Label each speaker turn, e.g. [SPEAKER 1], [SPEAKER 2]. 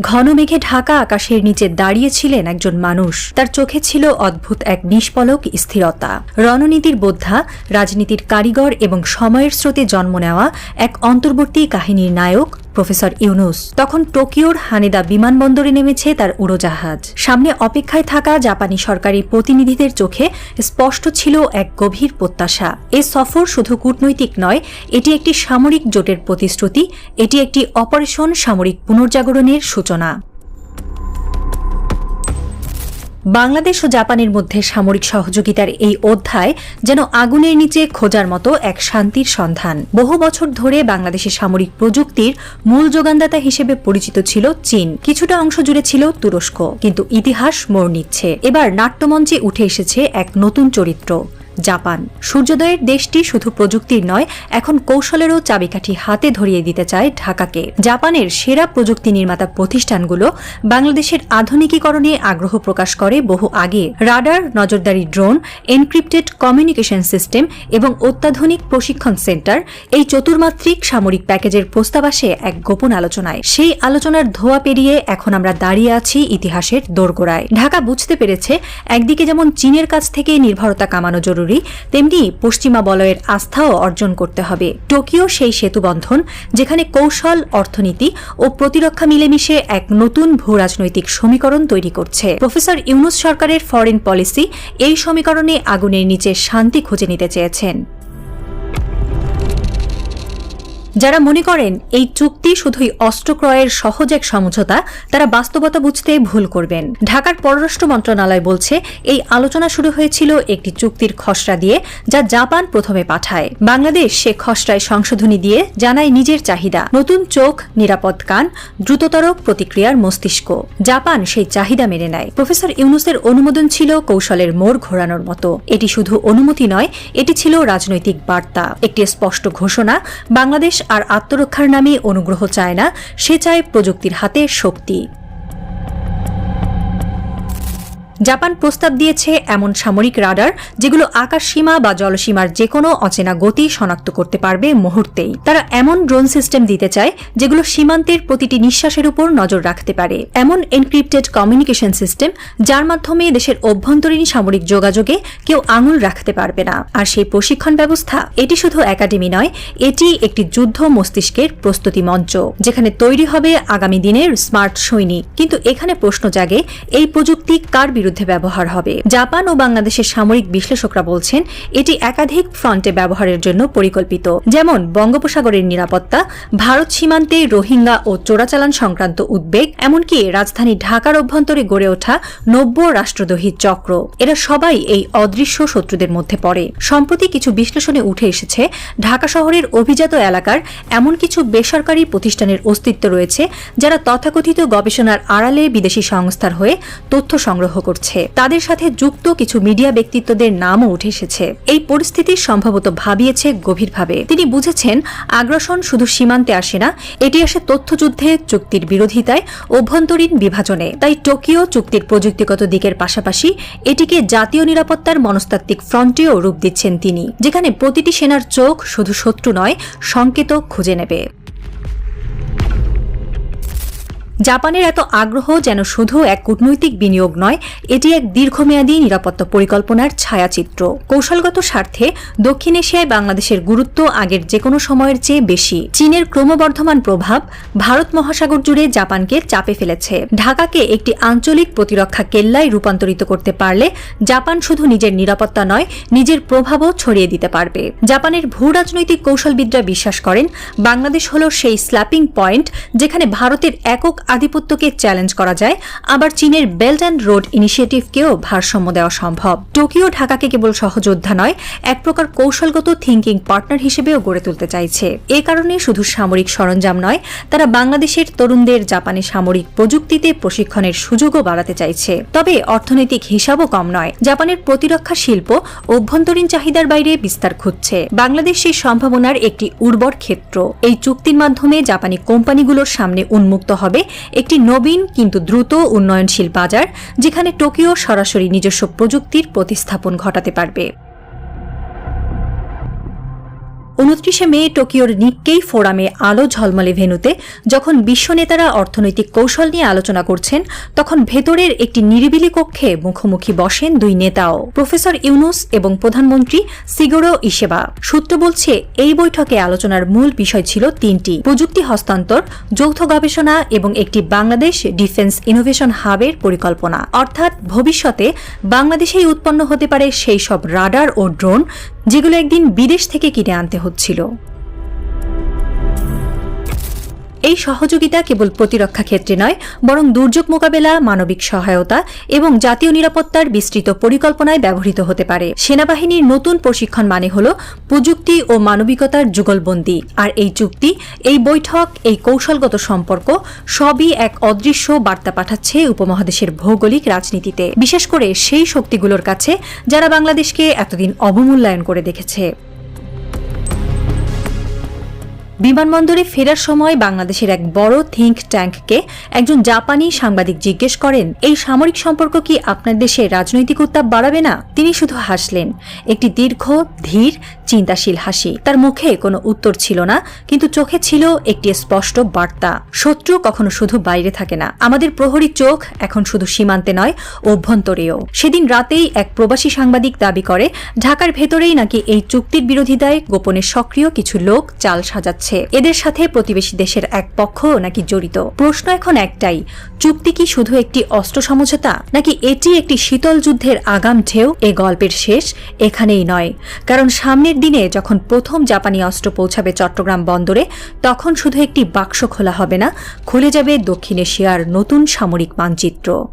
[SPEAKER 1] ঘন মেঘে ঢাকা আকাশের নিচে দাঁড়িয়েছিলেন একজন মানুষ। তার চোখে ছিল অদ্ভুত এক নিষ্পলক স্থিরতা। রণনীতির বোদ্ধা, রাজনীতির কারিগর এবং সময়ের স্রোতে জন্ম নেওয়া এক অন্তর্বর্তী কাহিনীর নায়ক প্রফেসর ইউনুস। তখন টোকিওর হানেদা বিমানবন্দরে নেমেছে তার উড়োজাহাজ। সামনে অপেক্ষায় থাকা জাপানি সরকারি প্রতিনিধিদের চোখে স্পষ্ট ছিল এক গভীর প্রত্যাশা। এ সফর শুধু কূটনৈতিক নয়, এটি একটি সামরিক জোটের প্রতিশ্রুতি, এটি একটি অপারেশন সামরিক পুনর্জাগরণের সূচনা। বাংলাদেশ ও জাপানের মধ্যে সামরিক সহযোগিতার এই অধ্যায় যেন আগুনের নিচে খোঁজার মতো এক শান্তির সন্ধান। বহু বছর ধরে বাংলাদেশের সামরিক প্রযুক্তির মূল যোগানদাতা হিসেবে পরিচিত ছিল চীন। কিছুটা অংশ জুড়ে ছিল তুরস্ক, কিন্তু ইতিহাস মোড় নিচ্ছে। এবার নাট্যমঞ্চে উঠে এসেছে এক নতুন চরিত্র। জাপান। সূর্যোদয়ের দেশটি শুধু প্রযুক্তির নয়, এখন কৌশলেরও চাবিকাঠি হাতে ধরিয়ে দিতে চায় ঢাকাকে। জাপানের সেরা প্রযুক্তি নির্মাতা প্রতিষ্ঠানগুলো বাংলাদেশের আধুনিকীকরণে আগ্রহ প্রকাশ করে বহু আগে। রাডার, নজরদারি ড্রোন, এনক্রিপ্টেড কমিউনিকেশন সিস্টেম এবং অত্যাধুনিক প্রশিক্ষণ সেন্টার এই চতুর্মাত্রিক সামরিক প্যাকেজের প্রস্তাব আসে এক গোপন আলোচনায়। সেই আলোচনার ধোয়া পেরিয়ে এখন আমরা দাঁড়িয়ে আছি ইতিহাসের দোরগোড়ায়। ঢাকা বুঝতে পেরেছে, একদিকে যেমন চীনের কাছ থেকে নির্ভরতা কামানো জরুরি তেমনি পশ্চিমা বলয়ের আস্থাও অর্জন করতে হবে। টোকিও সেই সেতুবন্ধন যেখানে কৌশল, অর্থনীতি ও প্রতিরক্ষা মিলেমিশে এক নতুন ভূ রাজনৈতিক সমীকরণ তৈরি করছে। প্রফেসর ইউনুস সরকারের ফরেন পলিসি এই সমীকরণে আগুনের নিচে শান্তি খুঁজে নিতে চেয়েছেন। যারা মনে করেন এই চুক্তি শুধুই অস্ত্র ক্রয়ের সহজ এক সমঝোতা, তারা বাস্তবতা বুঝতে ভুল করবেন। ঢাকার পররাষ্ট্র মন্ত্রণালয় বলছে, এই আলোচনা শুরু হয়েছিল একটি চুক্তির খসড়া দিয়ে, যা জাপান প্রথমে পাঠায়। বাংলাদেশ সে খসড়ায় সংশোধনী দিয়ে জানায় নিজের চাহিদা। নতুন চোখ, নিরাপদ কান, দ্রুততর প্রতিক্রিয়ার মস্তিষ্ক। জাপান সেই চাহিদা মেনে নেয়। প্রফেসর ইউনুসের অনুমোদন ছিল কৌশলের মোড় ঘোরানোর মতো। এটি শুধু অনুমতি নয়, এটি ছিল রাজনৈতিক বার্তা। একটি স্পষ্ট ঘোষণা, বাংলাদেশ আর আত্মরক্ষার নামে অনুগ্রহ চায় না সে চায় প্রযুক্তির হাতে শক্তি। জাপান প্রস্তাব দিয়েছে এমন সামরিক রাডার, যেগুলো আকাশ সীমা বা জলসীমার যে কোনো অচেনা গতি শনাক্ত করতে পারবে মুহূর্তেই। তারা এমন ড্রোন সিস্টেম দিতে চায়, যেগুলো সীমান্তের প্রতিটি নিঃশ্বাসের উপর নজর রাখতে পারে। এমন এনক্রিপ্টেড কমিউনিকেশন সিস্টেম যার মাধ্যমে দেশের অভ্যন্তরীণ সামরিক যোগাযোগে কেউ আঙুল রাখতে পারবে না। আর সেই প্রশিক্ষণ ব্যবস্থা, এটি শুধু একাডেমি নয়, এটি একটি যুদ্ধ মস্তিষ্কের প্রস্তুতি মঞ্চ, যেখানে তৈরি হবে আগামী দিনের স্মার্ট সৈনিক। কিন্তু এখানে প্রশ্ন জাগে, এই প্রযুক্তি কার বিরুদ্ধে ব্যবহার হবে। জাপান ও বাংলাদেশের সামরিক বিশ্লেষকরা বলছেন, এটি একাধিক ফ্রন্টে ব্যবহারের জন্য পরিকল্পিত। যেমন, বঙ্গোপসাগরের নিরাপত্তা, ভারত সীমান্তে রোহিঙ্গা ও চোরাচালান সংক্রান্ত উদ্বেগ, এমনকি রাজধানী ঢাকার অভ্যন্তরে গড়ে ওঠা নব্য রাষ্ট্রদ্রোহী চক্র। এরা সবাই এই অদৃশ্য শত্রুদের মধ্যে পড়ে। সম্প্রতি কিছু বিশ্লেষণে উঠে এসেছে, ঢাকা শহরের অভিজাত এলাকার এমন কিছু বেসরকারি প্রতিষ্ঠানের অস্তিত্ব রয়েছে, যারা তথাকথিত গবেষণার আড়ালে বিদেশি সংস্থার হয়ে তথ্য সংগ্রহ করছে। তাদের সাথে যুক্ত কিছু মিডিয়া ব্যক্তিত্বদের নামও উঠে এসেছে। এই পরিস্থিতি সম্ভবত ভাবিয়েছে গভীরভাবে। তিনি বুঝেছেন, আগ্রাসন শুধু সীমান্তে আসে না, এটি আসে তথ্যযুদ্ধে, চুক্তির বিরোধিতায়, অভ্যন্তরীণ বিভাজনে। তাই টোকিও চুক্তির প্রযুক্তিগত দিকের পাশাপাশি এটিকে জাতীয় নিরাপত্তার মনস্তাত্ত্বিক ফ্রন্টেও রূপ দিচ্ছেন তিনি, যেখানে প্রতিটি সেনার চোখ শুধু শত্রু নয় সংকেত খুঁজে নেবে। জাপানের এত আগ্রহ যেন শুধু এক কূটনৈতিক বিনিয়োগ নয়, এটি এক দীর্ঘমেয়াদী নিরাপত্তা পরিকল্পনার ছায়াচিত্র। কৌশলগত স্বার্থে দক্ষিণ এশিয়ায় বাংলাদেশের গুরুত্ব আগের যে কোনো সময়ের চেয়ে বেশি। চীনের ক্রমবর্ধমান প্রভাব ভারত মহাসাগর জুড়ে জাপানকে চাপে ফেলেছে। ঢাকাকে একটি আঞ্চলিক প্রতিরক্ষা কেল্লায় রূপান্তরিত করতে পারলে জাপান শুধু নিজের নিরাপত্তা নয়, নিজের প্রভাবও ছড়িয়ে দিতে পারবে। জাপানের ভূ রাজনৈতিক কৌশলবিদরা বিশ্বাস করেন, বাংলাদেশ হল সেই স্ল্যাপিং পয়েন্ট যেখানে ভারতের একক আধিপত্যকে চ্যালেঞ্জ করা যায়, আবার চীনের বেল্ট অ্যান্ড রোড ইনিশিয়েটিভকেও ভারসাম্য দেওয়া সম্ভব। টোকিও ঢাকাকে কেবল সহযোদ্ধা নয়, এক প্রকার কৌশলগত থিঙ্কিং পার্টনার হিসেবেও গড়ে তুলতে চাইছে। এ কারণে শুধু সামরিক সরঞ্জাম নয়, তারা বাংলাদেশের তরুণদের জাপানে সামরিক প্রযুক্তিতে প্রশিক্ষণের সুযোগও বাড়াতে চাইছে। তবে অর্থনৈতিক হিসাবও কম নয়, জাপানের প্রতিরক্ষা শিল্প অভ্যন্তরীণ চাহিদার বাইরে বিস্তার খুঁজছে। বাংলাদেশ সেই সম্ভাবনার একটি উর্বর ক্ষেত্র। এই চুক্তির মাধ্যমে জাপানি কোম্পানিগুলোর সামনে উন্মুক্ত হবে একটি নবীন কিন্তু দ্রুত উন্নয়নশীল বাজার যেখানে টোকিও সরাসরি নিজস্ব প্রযুক্তির প্রতিস্থাপন ঘটাতে পারবে। উনত্রিশে মে টোকিওর নিক্কেই ফোরামে আলো ঝলমলে ভেনুতে, যখন বিশ্ব নেতারা অর্থনৈতিক কৌশল নিয়ে আলোচনা করছেন, তখন ভেতরের একটি নিরিবিলি কক্ষে মুখোমুখি বসেন দুই নেতাও, প্রফেসর ইউনুস এবং প্রধানমন্ত্রী সিগোরো ইসেবা সূত্র বলছে, এই বৈঠকে আলোচনার মূল বিষয় ছিল তিনটি, প্রযুক্তি হস্তান্তর, যৌথ গবেষণা এবং একটি বাংলাদেশ ডিফেন্স ইনোভেশন হাবের পরিকল্পনা। অর্থাৎ ভবিষ্যতে বাংলাদেশেই উৎপন্ন হতে পারে সেই সব রাডার ও ড্রোন যেগুলো একদিন বিদেশ থেকে কিনে আনতে হচ্ছিল। এই সহযোগিতা কেবল প্রতিরক্ষা ক্ষেত্রে নয়, বরং দুর্যোগ মোকাবেলা, মানবিক সহায়তা এবং জাতীয় নিরাপত্তার বিস্তৃত পরিকল্পনায় ব্যবহৃত হতে পারে। সেনাবাহিনীর নতুন প্রশিক্ষণ মানে হল প্রযুক্তি ও মানবিকতার যুগলবন্দি। আর এই চুক্তি, এই বৈঠক, এই কৌশলগত সম্পর্ক সবই এক অদৃশ্য বার্তা পাঠাচ্ছে উপমহাদেশের ভৌগোলিক রাজনীতিতে। বিশেষ করে সেই শক্তিগুলোর কাছে যারা বাংলাদেশকে এতদিন অবমূল্যায়ন করে দেখেছে। বিমানবন্দরে ফেরার সময় বাংলাদেশের এক বড় থিঙ্ক ট্যাঙ্ককে একজন জাপানি সাংবাদিক জিজ্ঞেস করেন, এই সামরিক সম্পর্ক কি আপনার দেশে রাজনৈতিক উত্তাপ বাড়াবে না? তিনি শুধু হাসলেন, একটি দীর্ঘ, ধীর, চিন্তাশীল হাসি। তার মুখে কোনো উত্তর ছিল না, কিন্তু চোখে ছিল একটি স্পষ্ট বার্তা। শত্রু কখনো শুধু বাইরে থাকে না। আমাদের প্রহরী চোখ এখন শুধু সীমান্তে নয়, অভ্যন্তরেও। সেদিন রাতেই এক প্রবাসী সাংবাদিক দাবি করে, ঢাকার ভেতরেই নাকি এই চুক্তির বিরোধিতায় গোপনে সক্রিয় কিছু লোক চাল সাজাচ্ছে? এদের সাথে প্রতিবেশী দেশের এক পক্ষ নাকি জড়িত? প্রশ্ন এখন একটাই, চুক্তি কি শুধু একটি অস্ত্র সমঝোতা, নাকি এটি একটি শীতল যুদ্ধের আগাম ঢেউ? এ গল্পের শেষ এখানেই নয়। কারণ সামনের দিনে যখন প্রথম জাপানি অস্ত্র পৌঁছাবে চট্টগ্রাম বন্দরে, তখন শুধু একটি বাক্স খোলা হবে না, খুলে যাবে দক্ষিণ এশিয়ার নতুন সামরিক মানচিত্র।